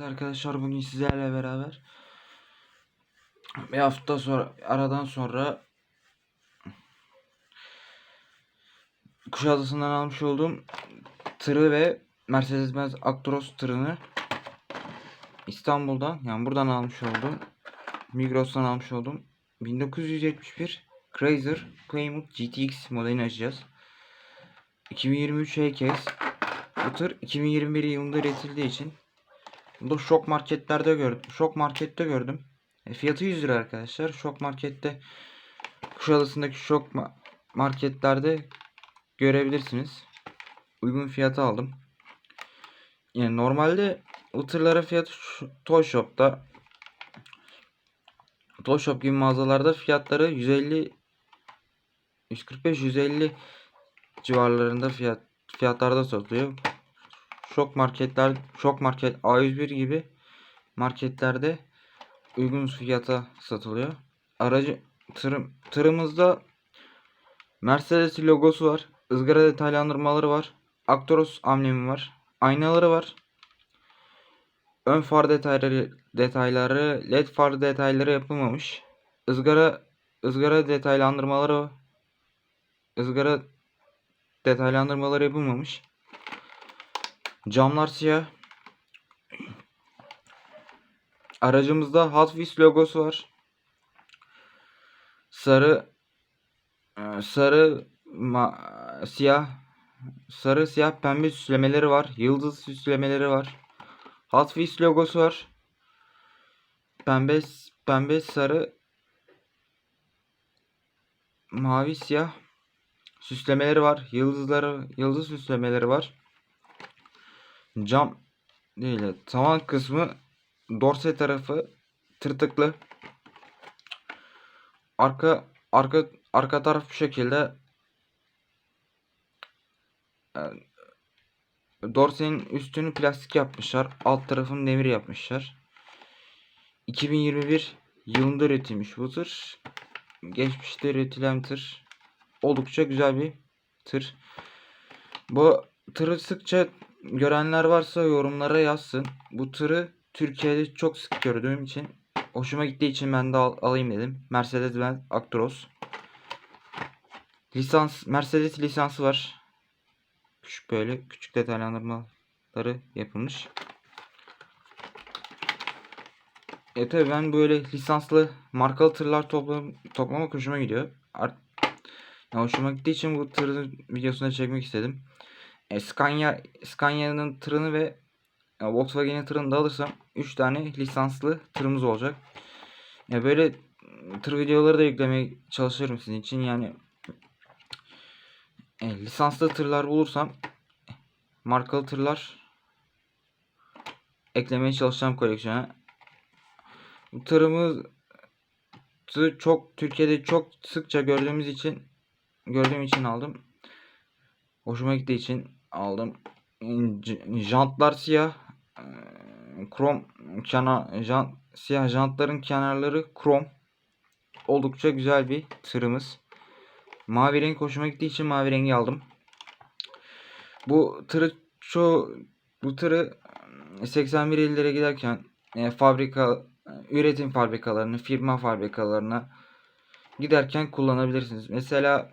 Evet arkadaşlar bugün sizlerle beraber bir hafta sonra aradan sonra Kuşadası'ndan almış olduğum tırı ve Mercedes-Benz Actros tırını İstanbul'dan yani buradan almış oldum. Migros'tan almış oldum. 1971 Chrysler Plymouth GTX modelini açacağız. 2023 Heycase. Bu tır 2021 yılında üretildiği için bunu şok marketlerde gördüm. Şok markette gördüm. E, fiyatı 100 lira arkadaşlar. Şok markette Kuşadası'ndaki şok ma- marketlerde görebilirsiniz. Uygun fiyata aldım. Yani normalde bu fiyatı Toy Shop'ta Toy Shop gibi mağazalarda fiyatları 150 145 150 civarlarında fiyat fiyatlarda satılıyor. Şok marketler, şok market A101 gibi marketlerde uygun fiyata satılıyor. Aracı tırım, tırımızda Mercedes logosu var. ızgara detaylandırmaları var. Actros amblemi var. Aynaları var. Ön far detayları detayları, led far detayları yapılmamış. ızgara ızgara detaylandırmaları ızgara detaylandırmaları yapılmamış. Camlar siyah. Aracımızda Hot Wheels logosu var. Sarı e, sarı ma- siyah sarı siyah pembe süslemeleri var. Yıldız süslemeleri var. Hot Wheels logosu var. Pembe pembe sarı mavi siyah süslemeleri var. Yıldızları yıldız süslemeleri var. Cam değil. de Tavan kısmı dorse tarafı tırtıklı. Arka arka arka taraf bu şekilde. Ee, Dorsenin üstünü plastik yapmışlar. Alt tarafını demir yapmışlar. 2021 yılında üretilmiş bu tır. Geçmişte üretilen tır. Oldukça güzel bir tır. Bu tırı sıkça görenler varsa yorumlara yazsın. Bu tırı Türkiye'de çok sık gördüğüm için hoşuma gittiği için ben de al- alayım dedim. Mercedes-Benz Actros. Lisans Mercedes lisansı var. Küçük böyle küçük detaylandırmaları yapılmış. E tabi ben böyle lisanslı markalı tırlar toplam, toplamak hoşuma gidiyor. Art, ya hoşuma gittiği için bu tırın videosunu çekmek istedim. E, Scania Scania'nın tırını ve e, Volkswagen'in tırını da alırsam 3 tane lisanslı tırımız olacak. Ya böyle m, tır videoları da yüklemeye çalışırım sizin için. Yani e, lisanslı tırlar bulursam markalı tırlar eklemeye çalışacağım koleksiyona. Tırımız tırı çok Türkiye'de çok sıkça gördüğümüz için gördüğüm için aldım. Hoşuma gittiği için aldım. Jantlar siyah. eee, Krom kenar jant siyah jantların kenarları krom. Oldukça güzel bir tırımız. Mavi renk hoşuma gittiği için mavi rengi aldım. Bu tırı çoğu bu tırı 81 illere giderken e, fabrika üretim fabrikalarını, firma fabrikalarına giderken kullanabilirsiniz. Mesela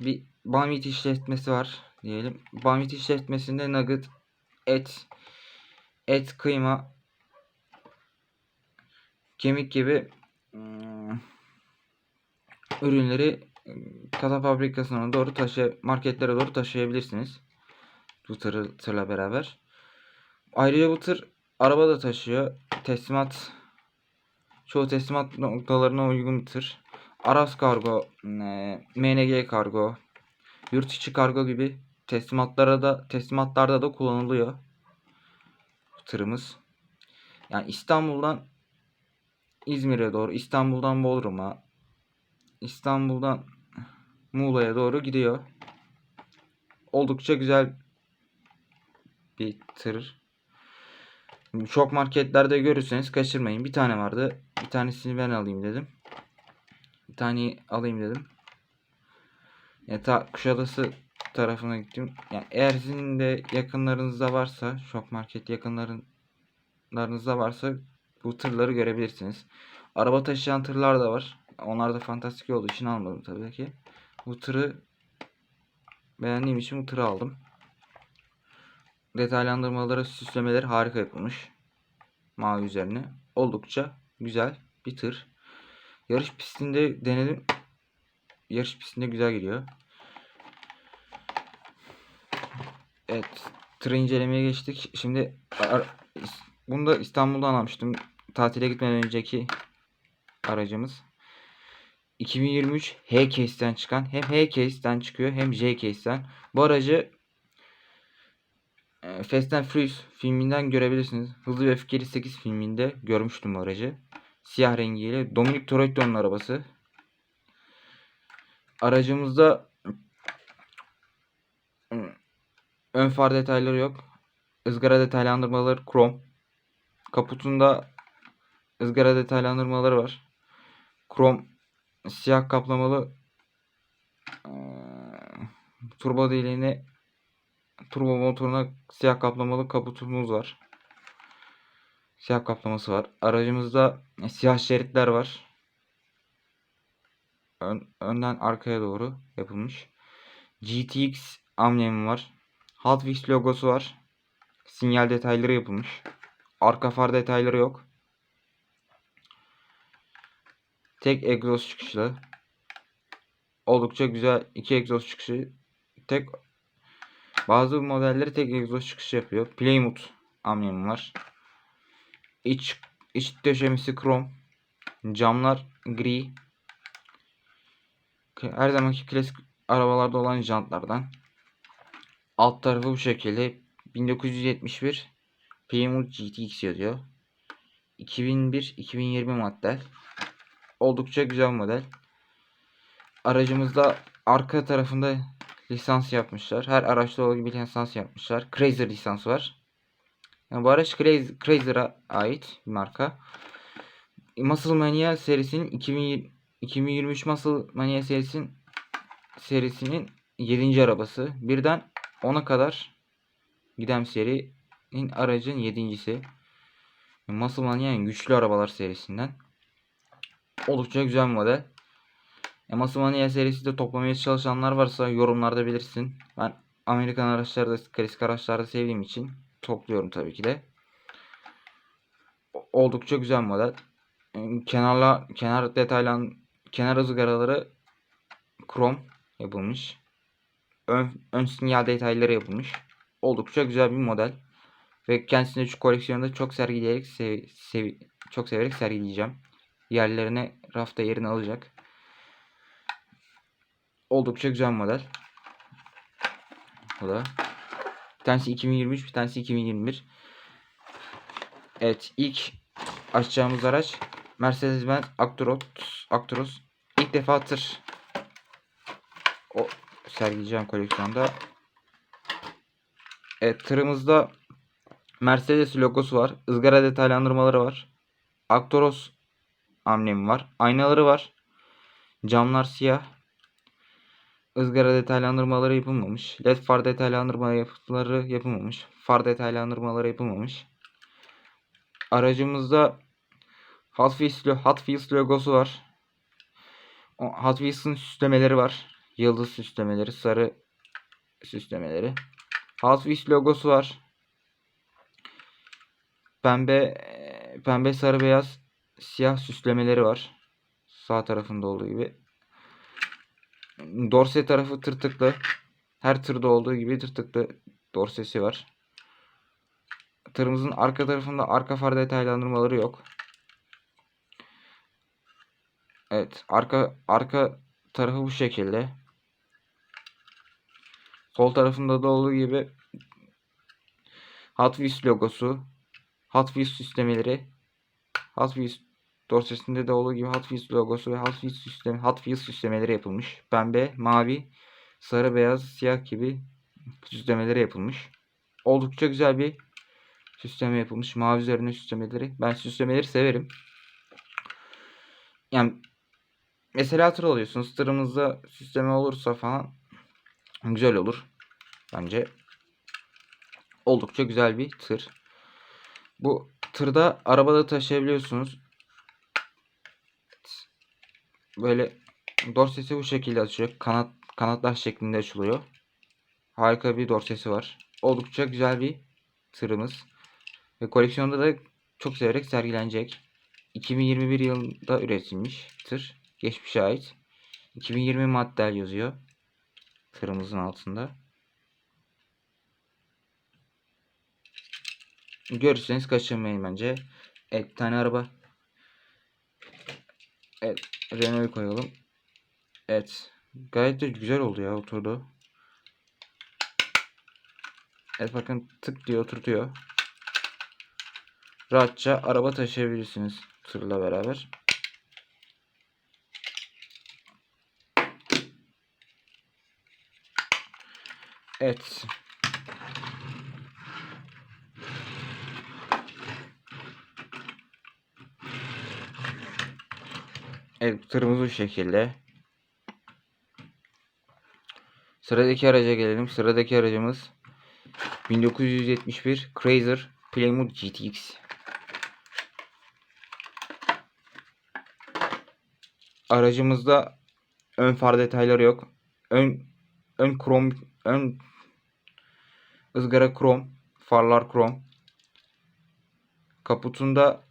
bir Banvit işletmesi var diyelim. Banvit işletmesinde nugget, et, et, kıyma, kemik gibi ım, ürünleri ım, kasa fabrikasına doğru taşı marketlere doğru taşıyabilirsiniz. Bu tırı, tırla beraber. Ayrıca bu tır araba da taşıyor. Teslimat çoğu teslimat noktalarına uygun bir tır. Aras kargo, MNG kargo, yurt içi kargo gibi teslimatlara da teslimatlarda da kullanılıyor. Bu tırımız. Yani İstanbul'dan İzmir'e doğru, İstanbul'dan Bodrum'a, İstanbul'dan Muğla'ya doğru gidiyor. Oldukça güzel bir tır. Çok marketlerde görürseniz kaçırmayın. Bir tane vardı. Bir tanesini ben alayım dedim. Bir tane alayım dedim. Ya ta Kuşadası tarafına gittim. Yani eğer sizin de yakınlarınızda varsa, şok market yakınlarınızda varsa bu tırları görebilirsiniz. Araba taşıyan tırlar da var. Onlar da fantastik olduğu için almadım tabii ki. Bu tırı beğendiğim için bu tırı aldım. Detaylandırmaları, süslemeleri harika yapılmış. Mavi üzerine. Oldukça güzel bir tır. Yarış pistinde denedim. Yarış pistinde güzel gidiyor. Evet. Tırı incelemeye geçtik. Şimdi bunu da İstanbul'dan almıştım. Tatile gitmeden önceki aracımız. 2023 H-Case'den çıkan hem H-Case'den çıkıyor hem J-Case'den. Bu aracı e, Fast and Furious filminden görebilirsiniz. Hızlı ve Öfkeli 8 filminde görmüştüm bu aracı. Siyah rengiyle. Dominic Toretto'nun arabası. Aracımızda ön far detayları yok. Izgara detaylandırmaları krom. Kaputunda ızgara detaylandırmaları var. Krom siyah kaplamalı eee, turbo deliğine turbo motoruna siyah kaplamalı kaputumuz var. Siyah kaplaması var. Aracımızda siyah şeritler var. Ön- önden arkaya doğru yapılmış. GTX amblemi var. Hot Wheels logosu var. Sinyal detayları yapılmış. Arka far detayları yok. Tek egzoz çıkışlı. Oldukça güzel iki egzoz çıkışı. Tek bazı modelleri tek egzoz çıkışı yapıyor. Plymouth amblemi var. İç iç döşemesi krom. Camlar gri. Her zamanki klasik arabalarda olan jantlardan. Alt tarafı bu şekilde. 1971 Plymouth GTX yazıyor. 2001-2020 model. Oldukça güzel model. Aracımızda arka tarafında lisans yapmışlar. Her araçta olduğu gibi lisans yapmışlar. Chrysler lisansı var. Yani bu araç Chrysler'a ait bir marka. Muscle Mania serisinin 2020 2023 Muscle Mania serisinin serisinin 7. arabası. Birden 10'a kadar giden serinin aracın 7.si. Muscle Mania'nın güçlü arabalar serisinden. Oldukça güzel bir model. E, Muscle Mania serisi de toplamaya çalışanlar varsa yorumlarda belirsin. Ben Amerikan araçları da klasik araçlarda sevdiğim için topluyorum tabii ki de. Oldukça güzel model. E, Kenarla kenar detaylan kenar ızgaraları krom yapılmış. Ön, ön sinyal detayları yapılmış. Oldukça güzel bir model. Ve kendisini şu koleksiyonda çok sergileyerek sev, sev- çok severek sergileyeceğim. Yerlerine rafta yerini alacak. Oldukça güzel model. Bu da. Bir tanesi 2023, bir tanesi 2021. Evet, ilk açacağımız araç Mercedes-Benz Actros. Actros. İlk defa tır o sergileyeceğim koleksiyonda. Evet, tırımızda Mercedes logosu var. ızgara detaylandırmaları var. Actros amblemi var. Aynaları var. Camlar siyah. ızgara detaylandırmaları yapılmamış. LED far detaylandırmaları yapılmamış. Far detaylandırmaları yapılmamış. Aracımızda Hot Wheels, Hot Wheels logosu var. Hot Wheels'ın süslemeleri var. Yıldız süslemeleri, sarı süslemeleri. Hot Wheels logosu var. Pembe, pembe, sarı, beyaz, siyah süslemeleri var. Sağ tarafında olduğu gibi. Dorse tarafı tırtıklı. Her tırda olduğu gibi tırtıklı dorsesi var. Tırımızın arka tarafında arka far detaylandırmaları yok. Evet, arka arka tarafı bu şekilde. Sol tarafında da olduğu gibi Hot Wheels logosu, Hot Wheels süslemeleri, Hot Wheels dorsesinde de olduğu gibi Hot Wheels logosu ve Hot Wheels süsleme, Hot Wheels süslemeleri yapılmış. Pembe, mavi, sarı, beyaz, siyah gibi süslemeleri yapılmış. Oldukça güzel bir süsleme yapılmış. Mavi üzerine süslemeleri. Ben süslemeleri severim. Yani mesela tır alıyorsunuz. Tırımızda süsleme olursa falan güzel olur. bence. Oldukça güzel bir tır. Bu tırda arabada taşıyabiliyorsunuz. Böyle dorsesi bu şekilde açıyor. Kanat kanatlar şeklinde açılıyor. Harika bir dorsesi var. Oldukça güzel bir tırımız. Ve koleksiyonda da çok severek sergilenecek. 2021 yılında üretilmiş tır. Geçmişe ait. 2020 model yazıyor. Tırımızın altında. Görürseniz kaçırmayın bence. Evet tane araba. Evet Renault'u koyalım. Evet. Gayet de güzel oldu ya oturdu. Evet bakın tık diye oturtuyor. Rahatça araba taşıyabilirsiniz tırla beraber. Evet. Evet tırımız bu şekilde. Sıradaki araca gelelim. Sıradaki aracımız 1971 Cruiser Plymouth GTX. Aracımızda ön far detayları yok. Ön ön krom ön ızgara krom, farlar krom. Kaputunda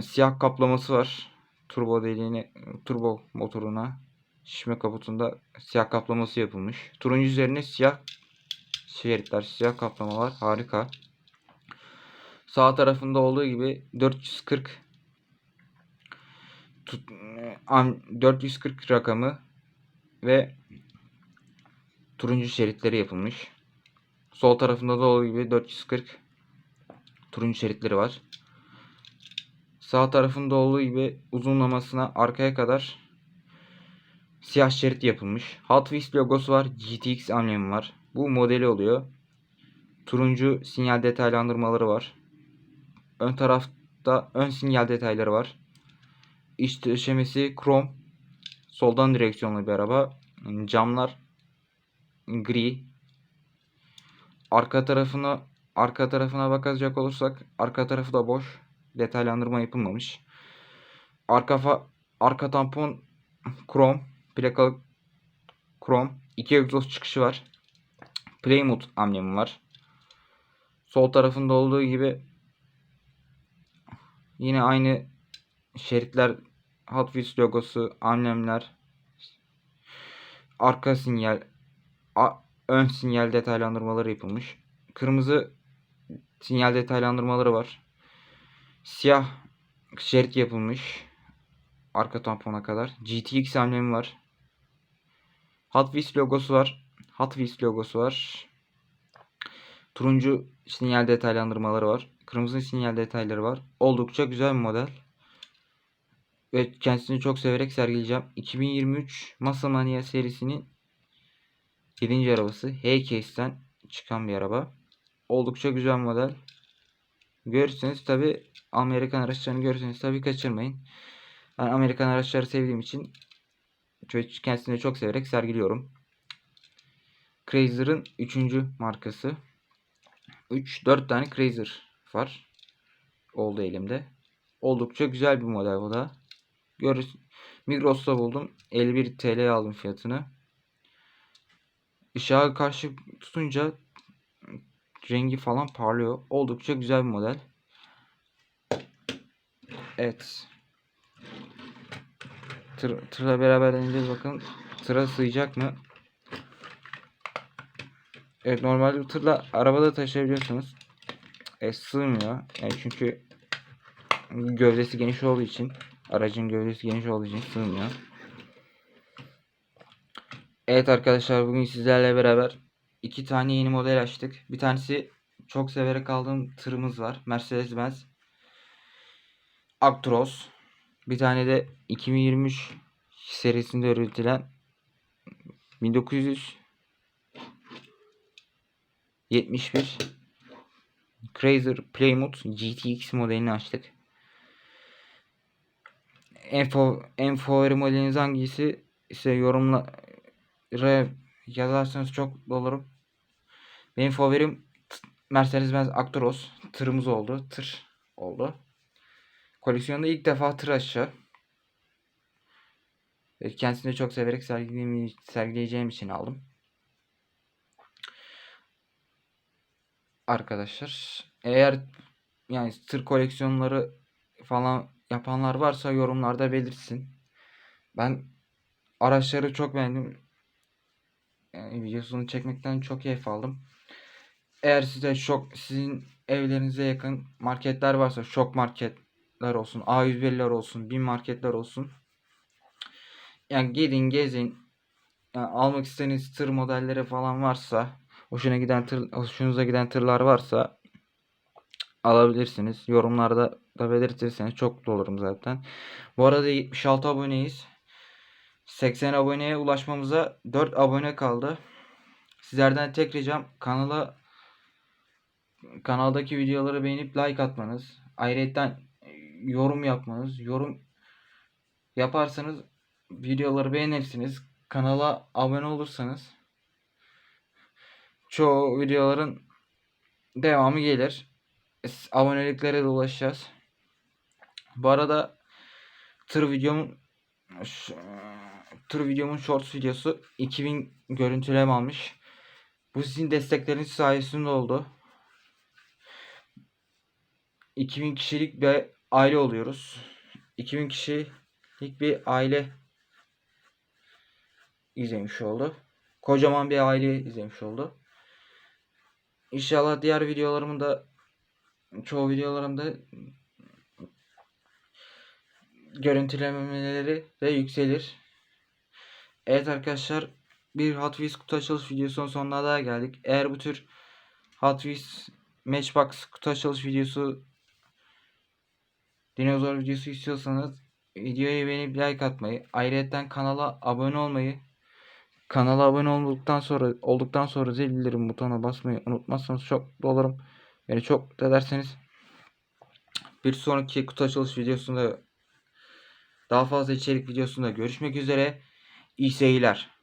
siyah kaplaması var. Turbo deliğine turbo motoruna şişme kaputunda siyah kaplaması yapılmış. Turuncu üzerine siyah şeritler, siyah kaplama var. Harika. Sağ tarafında olduğu gibi 440 tut, am, 440 rakamı ve turuncu şeritleri yapılmış. Sol tarafında da olduğu gibi 440 turuncu şeritleri var. Sağ tarafında olduğu gibi uzunlamasına arkaya kadar siyah şerit yapılmış. Hot Wheels logosu var. GTX amblemi var. Bu modeli oluyor. Turuncu sinyal detaylandırmaları var. Ön tarafta ön sinyal detayları var. İç döşemesi krom. Soldan direksiyonlu bir araba. Camlar gri. Arka tarafına arka tarafına bakacak olursak arka tarafı da boş. Detaylandırma yapılmamış. Arka fa arka tampon krom, plakalı krom. İki egzoz çıkışı var. Plymouth amblemi var. Sol tarafında olduğu gibi yine aynı şeritler Hot Wheels logosu, amblemler, arka sinyal, ön sinyal detaylandırmaları yapılmış. Kırmızı sinyal detaylandırmaları var. Siyah şerit yapılmış. Arka tampona kadar. GTX amblemi var. Hot Wheels logosu var. Hot Wheels logosu var. Turuncu sinyal detaylandırmaları var. Kırmızı sinyal detayları var. Oldukça güzel bir model. Ve kendisini çok severek sergileyeceğim. 2023 Masamania serisinin 7. arabası. Heycase'den çıkan bir araba. Oldukça güzel model. Görürseniz tabi Amerikan araçlarını görürseniz tabi kaçırmayın. Ben Amerikan araçları sevdiğim için kendisini çok severek sergiliyorum. Chrysler'ın 3. markası. 3 4 tane Chrysler var. Oldu elimde. Oldukça güzel bir model bu da. Görürsün. Migros'ta buldum. 51 TL aldım fiyatını. Işığa karşı tutunca rengi falan parlıyor. Oldukça güzel bir model. Evet. Tır, tırla beraber deneyeceğiz bakalım. Tıra sığacak mı? Evet normalde bu tırla arabada taşıyabiliyorsunuz. E, sığmıyor. Yani çünkü gövdesi geniş olduğu için aracın gövdesi geniş olduğu için sığmıyor. Evet arkadaşlar bugün sizlerle beraber iki tane yeni model açtık. Bir tanesi çok severek aldığım tırımız var. Mercedes-Benz Actros. Bir tane de 2023 serisinde üretilen 1971 Chrysler Plymouth GTX modelini açtık. En, fa en favori modeliniz hangisi ise yorumlara yazarsanız çok olurum. Benim favorim Mercedes-Benz Actros. Tırımız oldu. Tır oldu. Koleksiyonda ilk defa tır aşağı. Kendisini çok severek sergileyeceğim için aldım. Arkadaşlar eğer yani tır koleksiyonları falan yapanlar varsa yorumlarda belirtsin. Ben araçları çok beğendim. Yani videosunu çekmekten çok keyif aldım. Eğer size şok sizin evlerinize yakın marketler varsa şok marketler olsun, A101'ler olsun, bin marketler olsun. Yani gidin gezin. Yani almak istediğiniz tır modelleri falan varsa, hoşuna giden tır, hoşunuza giden tırlar varsa alabilirsiniz. Yorumlarda da belirtirseniz çok mutlu olurum zaten. Bu arada 76 aboneyiz. 80 aboneye ulaşmamıza 4 abone kaldı. Sizlerden tek ricam kanala kanaldaki videoları beğenip like atmanız. Ayrıca yorum yapmanız. Yorum yaparsanız videoları beğenirsiniz. Kanala abone olursanız çoğu videoların devamı gelir. Aboneliklere de ulaşacağız. Bu arada tır videomun Tır videomun shorts videosu 2000 görüntüleme almış. Bu sizin destekleriniz sayesinde oldu. 2000 kişilik bir aile oluyoruz. 2000 kişilik bir aile izlemiş oldu. Kocaman bir aile izlemiş oldu. İnşallah diğer videolarımın da çoğu videolarımda görüntülemeleri de yükselir. Evet arkadaşlar bir Hot Wheels kutu açılış videosunun sonuna daha geldik. Eğer bu tür Hot Wheels Matchbox kutu açılış videosu dinozor videosu istiyorsanız videoyu beğenip like atmayı, ayrıca kanala abone olmayı, kanala abone olduktan sonra olduktan sonra zil bildirim butonuna basmayı unutmazsanız çok mutlu olurum. Beni çok mutlu ederseniz bir sonraki kutu açılış videosunda daha fazla içerik videosunda görüşmek üzere. İyi seyirler.